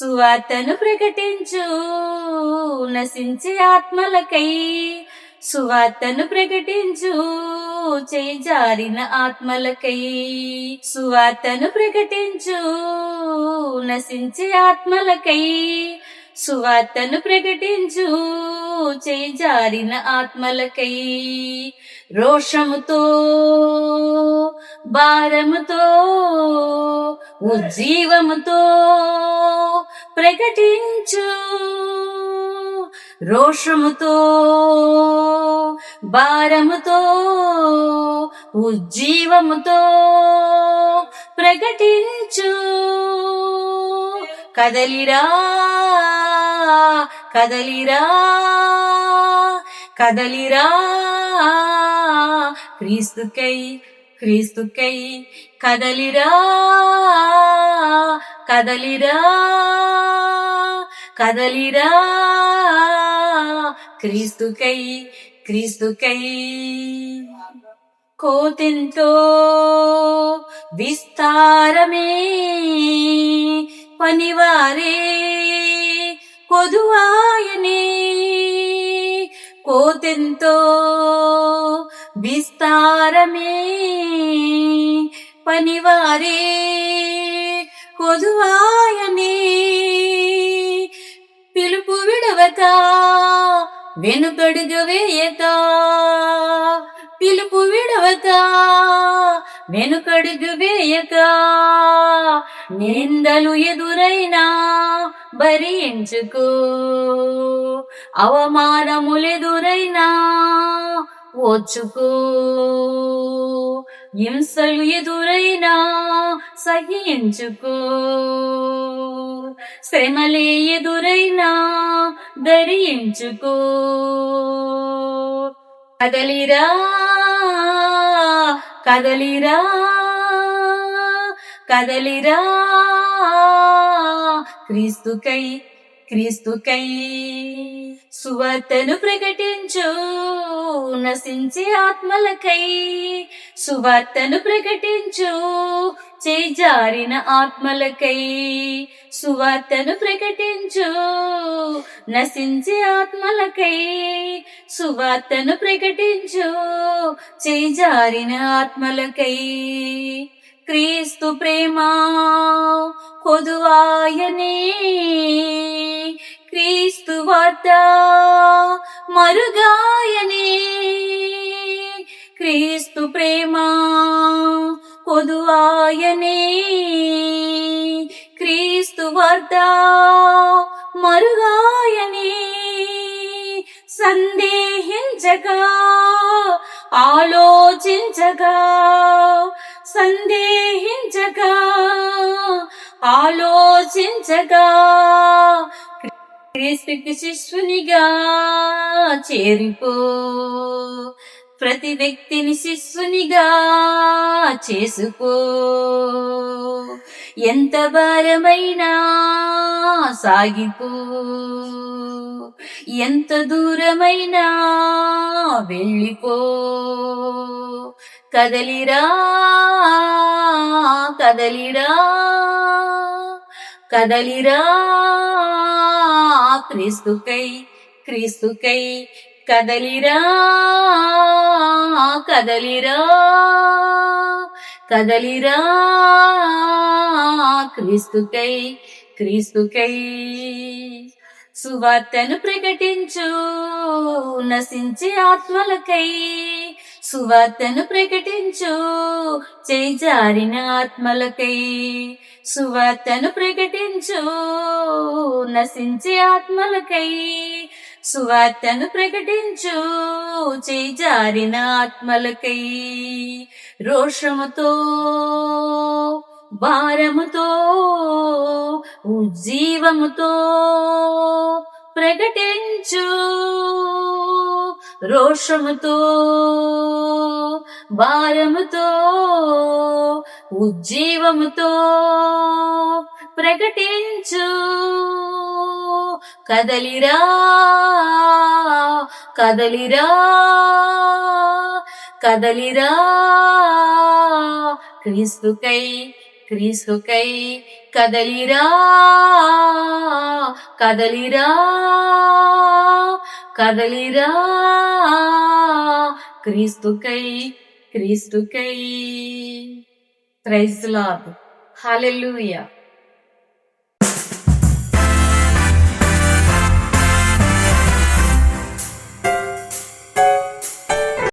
సువార్తను ప్రకటించు నశించే ఆత్మలకై సువార్తను ప్రకటించు చేయి జారిన ఆత్మలకై సువార్తను ప్రకటించు నశించే ఆత్మలకై సువార్తను ప్రకటించు. చేజారిన ఆత్మలకై రోషముతో భారముతో ఉజ్జీవముతో ప్రకటించు. రోషముతో భారముతో ఉజ్జీవముతో ప్రకటించు. కదలిరా కదలిరా కదలిరా. క్రీస్తుకై క్రీస్తుకై కదలిరా కదలిరా కదలిరా. క్రీస్తుకై క్రీస్తుకై కోతెంతో విస్తారమే పనివారే. కొదువాయనే. కోతెంతో విస్తారమే పనివారే. కొదువాయనే. పిలుపు విడవక వెనుకడుగు వేయక పిలుపు విడవక వెనుకడుగు వేయక నిందలు ఎదురైనా భరించుకో. అవమానములెదురైనా ఓచుకో. హింసలు ఎదురైనా సహించుకో. శ్రమలే ఎదురైనా ధరించుకో. కదలిరా కదలిరా కదలిరా. క్రీస్తుకై క్రీస్తుకై సువార్తను ప్రకటించు నశించే ఆత్మలకై సువార్తను ప్రకటించు చేజారిన ఆత్మలకై సువార్తను ప్రకటించు నశించే ఆత్మలకై సువార్తను ప్రకటించు చేజారిన ఆత్మలకై క్రీస్తు ప్రేమ కొదువాయనే. క్రీస్తు వార్త మరుగాయనే. క్రీస్తు ప్రేమ కొదువాయనే. క్రీస్తు వార్త మరుగాయనే. సందేహించగా ఆలోచించగా సందేహించగా ఆలోచించగా క్రీస్తుకి శిష్యునిగా చేరిపో. ప్రతి వ్యక్తిని శిష్యునిగా చేసుకో. ఎంత భారమైనా సాగిపో. ఎంత దూరమైనా వెళ్ళిపో. కదలిరా కదలిరా కదలిరా క్రీస్తుకై క్రీస్తుకై కదలిరా కదలిరా కదలిరా క్రీస్తుకై క్రీస్తుకై. సువార్తను ప్రకటించు నశించే ఆత్మలకై సువార్తను ప్రకటించు. చేజారిన ఆత్మలకై సువార్తను ప్రకటించు. నశించే ఆత్మలకై సువార్తను ప్రకటించు. చేజారిన ఆత్మలకై రోషముతో భారముతో ఉజ్జీవముతో ప్రకటించు. రోషముతో భారముతో ఉజ్జీవముతో ప్రకటించు. కదలిరా కదలిరా కదలిరా. క్రీస్తుకై క్రీస్తుకై కదలిరా కదలిరా కదలిరా. క్రీస్తుకై క్రీస్తుకై. Praise Lord. హల్లెలూయా.